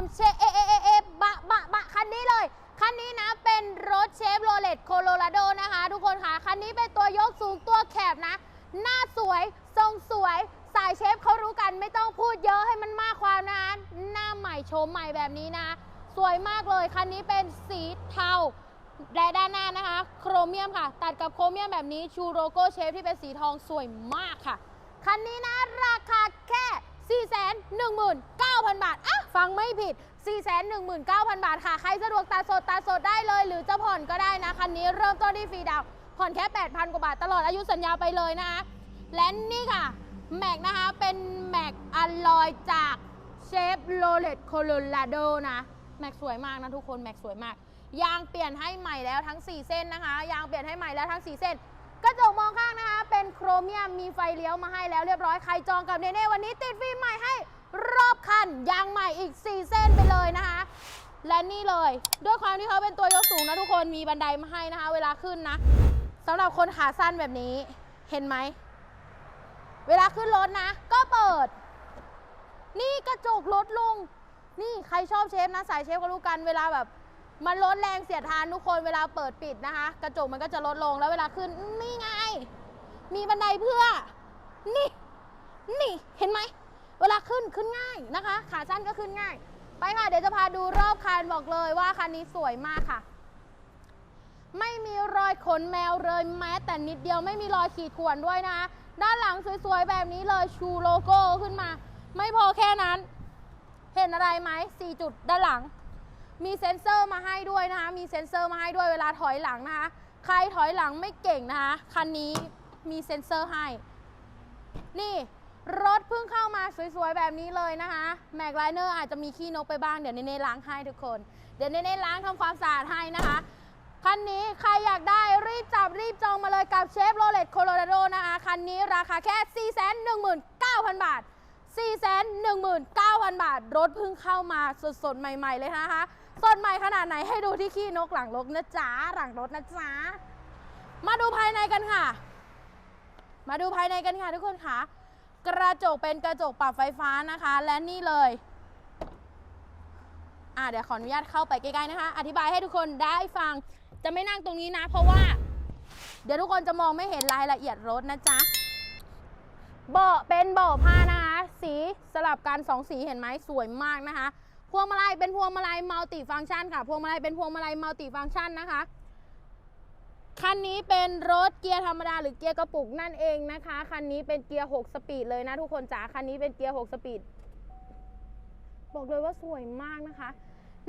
มเชเอเอเอเอบะบะบะคันนี้เลย คันนี้นะเป็นรถเชฟโรเลตโคโลราโดนะคะ ทุกคนค่ะ คันนี้เป็นตัวยกสูงตัวแคบนะ หน้าสวย ทรงสวย สายเชฟเขารู้กันไม่ต้องพูดเยอะให้มันมากความนะ หน้าใหม่โฉมใหม่แบบนี้นะ สวยมากเลย คันนี้เป็นสีเทาและด้านหน้านะคะ โครเมียมค่ะ ตัดกับโครเมียมแบบนี้ชูโลโก้เชฟที่เป็นสีทองสวยมากค่ะ คันนี้นะราคาแค่ 419,000 บาทอะ ฟังไม่ผิด 419,000 บาทค่ะ ใครสะดวกตัดสดตัดสดได้เลย หรือจะผ่อนก็ได้นะ คันนี้เริ่มต้นที่ฟรีดาวผ่อนแค่ 8,000 กว่าบาทตลอดอายุสัญญาไปเลยนะคะและนี่ค่ะ แม็กนะคะ เป็นแม็กอลลอยจากเชฟโรเลตโคโลราโดนะ แม็กสวยมากนะทุกคน แม็กสวยมาก ยางเปลี่ยนให้ใหม่แล้วทั้ง 4 เส้นนะคะ ยางเปลี่ยนให้ใหม่แล้วทั้ง 4 เส้น กระจกมองข้างนะคะ เป็นโครเมียม มีไฟเลี้ยวมาให้แล้วเรียบร้อย ใครจองกับเนเน่วันนี้ติดฟิล์มใหม่ให้ รอบคันยางใหม่อีก 4 เส้นไปเลยนะคะ และนี่เลย ด้วยความที่เขาเป็นตัวยกสูงนะทุกคนมีบันไดมาให้นะคะ เวลาขึ้นนะสำหรับคนขาสั้นแบบนี้เห็นไหม เวลาขึ้นรถนะ ก็เปิด นี่กระจกลดลงนี่ใครชอบเชฟนะสายเชฟก็รู้กันเวลาแบบมันลดแรงเสียดทานทุกคนเวลาเปิดปิดนะคะ กระจกมันก็จะลดลงแล้วเวลาขึ้นนี่ไง มีบันไดเพื่อ นี่ นี่เห็นไหม เวลาขึ้นขึ้นง่ายนะคะ ขาสั้นก็ขึ้นง่าย ไปค่ะ เดี๋ยวจะพาดูรอบคันบอกเลยว่าคันนี้สวยมากค่ะ ไม่มีรอยขนแมวเลยแม้แต่นิดเดียวไม่มีรอยขีดข่วนด้วยนะคะด้านหลังสวยๆแบบนี้เลยชูโลโก้ขึ้นมา ไม่พอแค่นั้น เห็นอะไรไหม4จุดด้านหลัง มีเซ็นเซอร์มาให้ด้วยนะคะ มีเซ็นเซอร์มาให้ด้วยเวลาถอยหลังนะคะ ใครถอยหลังไม่เก่งนะคะ คันนี้มีเซ็นเซอร์ให้ เพิ่งเข้ามาสวยๆ แบบนี้เลยนะคะแม็กไลเนอร์อาจจะมีขี้นกไปบ้างเดี๋ยวเนเน่ล้างให้ทุกคน เดี๋ยวเนเน่ล้างทำความสะอาดให้นะคะคันนี้ใครอยากได้รีบจับรีบจองมาเลยกับเชฟโรเลตโคโลราโดนะคะคันนี้ราคาแค่ 419,000 บาท 419,000 บาท รถเพิ่งเข้ามาสดๆ ใหม่ๆ เลยนะคะ สดใหม่ขนาดไหนให้ดูที่ขี้นกหลังรถนะจ๊ะ หลังรถนะจ๊ะ มาดูภายในกันค่ะ มาดูภายในกันค่ะทุกคนค่ะ กระจกเป็นกระจกปรับไฟฟ้านะคะ และนี่เลย อ่าเดี๋ยวขออนุญาตเข้าไปใกล้ๆนะคะ อธิบายให้ทุกคนได้ฟัง จะไม่นั่งตรงนี้นะ เพราะว่า เดี๋ยวทุกคนจะมองไม่เห็นรายละเอียดรถนะจ๊ะ เบาะเป็นเบาะผ้านะคะ สีสลับกันสองสีเห็นไหมสวยมากนะคะ พวงมาลัยเป็นพวงมาลัยมัลติฟังก์ชันค่ะ พวงมาลัยเป็นพวงมาลัยมัลติฟังก์ชันนะคะ คันนี้เป็นรถเกียร์ธรรมดาหรือเกียร์กระปุกนั่นเองนะคะ คันนี้เป็นเกียร์ 6 สปีดเลยนะทุกคนจ๋า คันนี้เป็นเกียร์ 6 สปีด บอกเลยว่าสวยมากนะคะ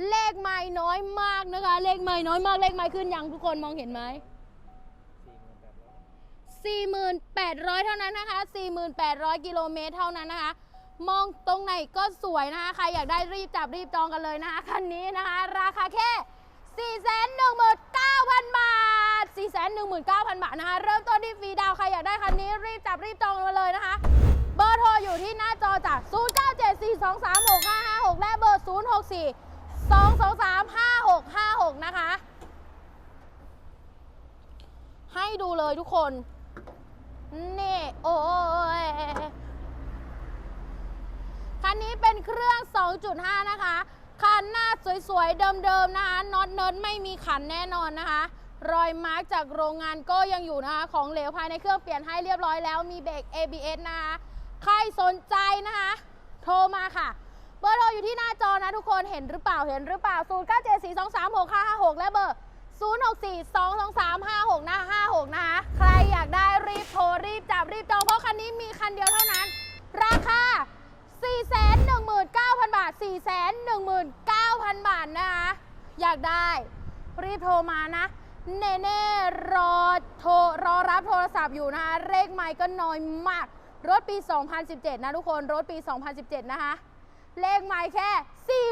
เลขไม้น้อยมากนะคะ เลขไม้น้อยมาก เลขไม้ขึ้นยังทุกคนมองเห็นไหม4,800เท่านั้นนะคะ 4,800 กิโลเมตรเท่านั้นนะคะ มองตรงไหนก็สวยนะคะ ใครอยากได้รีบจับรีบจองกันเลยนะคะ คันนี้นะคะ ราคาแค่ 419,000 บาท 419,000 บาทนะคะ เริ่มต้นที่ฟรีดาวใครอยากได้คันนี้รีบจับรีบจองมาเลยนะคะ เบอร์โทรอยู่ที่หน้าจอจาก 0974236556 และเบอร์ 064-223-5656 นะคะ ให้ดูเลยทุกคน นี่ โอ้ยคันนี้เป็นเครื่อง 2.5 นะคะคันหน้าสวยๆ เดิมๆนะคะน็อตเนิร์ดไม่มีขันแน่นอนนะคะ รอยมาร์กจากโรงงานก็ยังอยู่นะคะ ของเหลวภายในเครื่องเปลี่ยนให้เรียบร้อยแล้วมีเบรก ABS นะคะใครสนใจนะคะ โทรมาค่ะ เบอร์โทรอยู่ที่หน้าจอนะทุกคนเห็นหรือเปล่าเห็นหรือเปล่า 0 9 7 4 2 3 6 5 5 6 และเบอร์ 0 6 4 2 2 3 5 6นะ56 นะคะ ใครอยากได้รีบโทรรีบจับรีบจองเพราะคันนี้มีคันเดียวเท่านั้น ราคา 419,000 บาท 419,000 บาทนะคะ อยากได้รีบโทรมานะ เนเน่รอโทรรอรับโทรศัพท์อยู่นะคะเลขไมค์ก็น้อยมาก รถปี 2017 นะทุกคนรถปี 2017 นะคะเลขไมค์แค่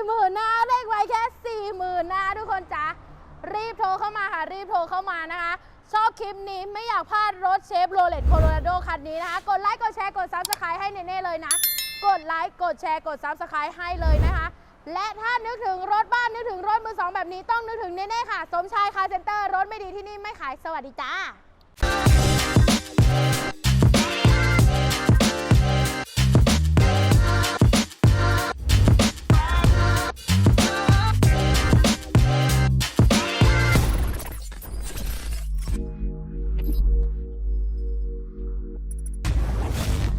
40,000นะเลขไมค์แค่ 40,000นะทุกคนจ๋ารีบโทรเข้ามาค่ะ รีบโทรเข้ามานะคะ ชอบคลิปนี้ไม่อยากพลาดรถเชฟโรเลตโคโลราโดคันนี้นะคะ กดไลค์ กดแชร์ กดซับสไครต์ให้เนๆเลยนะ กดไลค์ กดแชร์ กดซับสไครต์ให้เลยนะคะ และถ้านึกถึงรถบ้านนึกถึงรถมือสองแบบนี้ต้องนึกถึงแน่ๆค่ะ สมชายคาเซ็นเตอร์รถไม่ดีที่นี่ไม่ขายสวัสดีจ้า